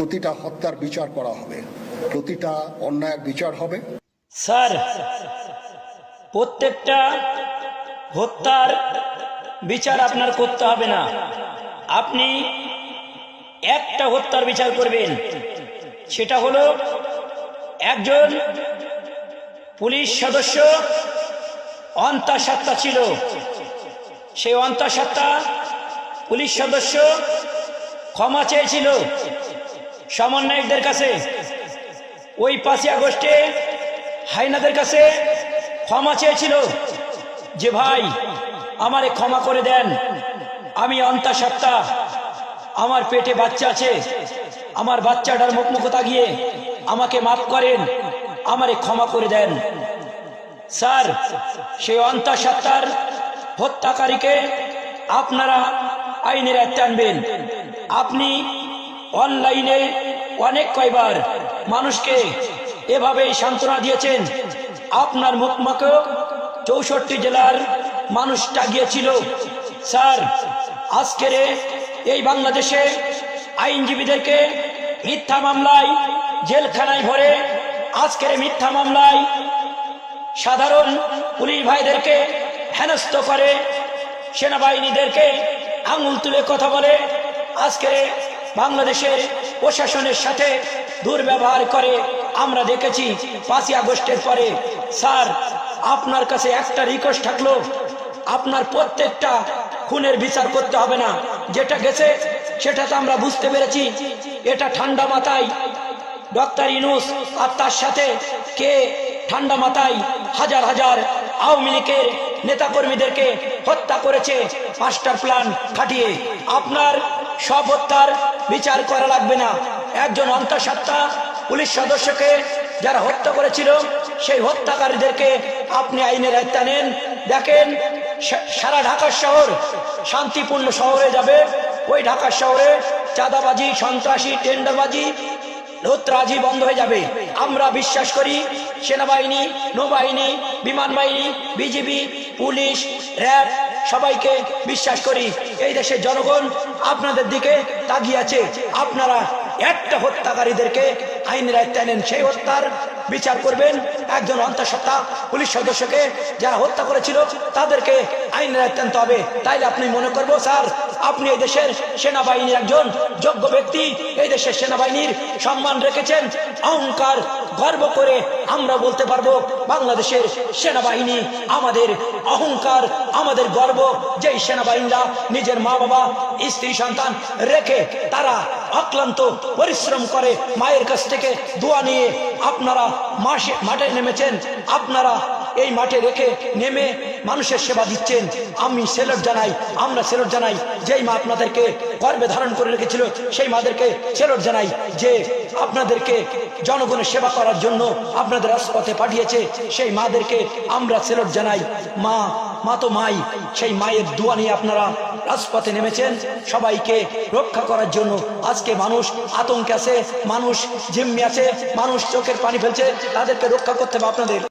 প্রতিটা হত্যার বিচার করা হবে। প্রতিটা অন্যায়ের বিচার হবে। স্যার, প্রত্যেকটা হত্যার বিচার আপনার করতে হবে না। আপনি একটা হত্যার বিচার করবেন। সেটা হলো একজন পুলিশ সদস্য অন্তঃসত্ত্বা ছিল। সেই অন্তঃসত্ত্বা পুলিশ সদস্য ক্ষমা চেয়েছিল। সমন্বয়কদের কাছে, ওই পাঁচই আগস্টে হাইনাদের কাছে ক্ষমা চেয়েছিল যে, ভাই, আমারে ক্ষমা করে দেন। আমি অন্তঃসত্ত্বা, আমার পেটে বাচ্চা আছে। আমার বাচ্চাটার মুখ মুখ তাগিয়ে আমাকে মাফ করেন, আমারে ক্ষমা করে দেন। স্যার, সেই অন্তঃসত্ত্বার হত্যাকারীকে আপনারা আইনের আনবেন। আপনি অনলাইনে অনেক কয়বার মানুষকে এভাবেই সান্ত্বনা দিয়েছেন। আপনার মুখমাকেও চৌষট্টি জেলার মানুষ টাগিয়েছিল স্যার, আজকের এই বাংলাদেশে আইনজীবীদেরকে মিথ্যা মামলায় জেলখানায় ভরে আজকের মিথ্যা মামলায় সাধারণ পুলিশ ভাইদেরকে হেনস্থ করে, সেনাবাহিনীদেরকে আঙুল তুলে কথা বলে আজকে বাংলাদেশের প্রশাসনের সাথে দুর্ব্যবহার করে আমরা দেখেছি পাঁচই আগস্টের পরে, স্যার, আপনার কাছে একটা রিকোয়েস্ট থাকল। আপনার প্রত্যেকটা খুনের বিচার করতে হবে না। যেটা গেছে, সেটা তো আমরা বুঝতে পেরেছি। এটা ঠান্ডা মাথায় ডক্টর ইনুস আর তার সাথে কে ঠান্ডা মাথায় হাজার হাজার আওয়ামী লীগের নেতাকর্মীদেরকে হত্যা করেছে মাস্টার প্ল্যান খাটিয়ে। আপনার সব হত্যার বিচার করা লাগবে না। একজন অন্তঃসত্ত্বা পুলিশ সদস্যকে যারা হত্যা করেছিল, সেই হত্যাকারীদেরকে আপনি আইনের আয়ত্তা নেন দেখেন সারা ঢাকা শহর শান্তিপূর্ণ শহরে যাবে। ওই ঢাকা শহরে চাঁদাবাজি, সন্ত্রাসী, টেন্ডারবাজি লোত্রাজি বন্ধ হয়ে যাবে। আমরা বিশ্বাস করি সেনাবাহিনী, নৌবাহিনী, বিমান বাহিনী, বিজিবি, পুলিশ, র্যাব, সবাইকে বিশ্বাস করি। এই দেশের জনগণ আপনাদের দিকে তাকিয়ে আছে। আপনারা একটা হত্যাকারীদেরকে আইনের আয়ত্তে নেন সেই হত্যার বিচার করবেন একজন অন্তঃসত্ত্বা পুলিশ সদস্যকে। যারা হত্যা করেছিল তাদেরকে আইনের আয়ত্তে আনতে হবে। তাইলে আপনি মনে করব, স্যার আপনি এই দেশের সেনাবাহিনীর একজন যোগ্য ব্যক্তি, এই দেশের সেনাবাহিনীর সম্মান রেখেছেন। অহংকার গর্ব করে আমরা বলতে পারব, বাংলাদেশের সেনাবাহিনী আমাদের অহংকার, আমাদের গর্ব। যেই সেনাবাহিনীরা নিজের মা বাবা স্ত্রী, সন্তান রেখে তারা অক্লান্ত পরিশ্রম করে মায়ের কাছ থেকে দোয়া নিয়ে আপনারা মাসে, মাঠে নেমেছেন, আপনারা এই মাঠে রেখে নেমে মানুষের সেবা দিচ্ছেন। আমি সেলট জানাই, আমরা সেলট জানাই, যেই মা আপনাদেরকে গর্বে ধারণ করে রেখেছিল, সেই মাদেরকে সেলট জানাই যে আপনাদেরকে জনগণের সেবা করার জন্য আপনাদের রাজপথে পাঠিয়েছে, সেই মাদেরকে আমরা সেলট জানাই। মা মা তো মাই, সেই মায়ের দোয়া নিয়ে আপনারা রাজপথে নেমেছেন। সবাইকে রক্ষা করার জন্য আজকে মানুষ আতঙ্কে আছে, মানুষ জিম্মি আছে, মানুষ চোখের পানি ফেলছে, তাদেরকে রক্ষা করতে হবে আপনাদের।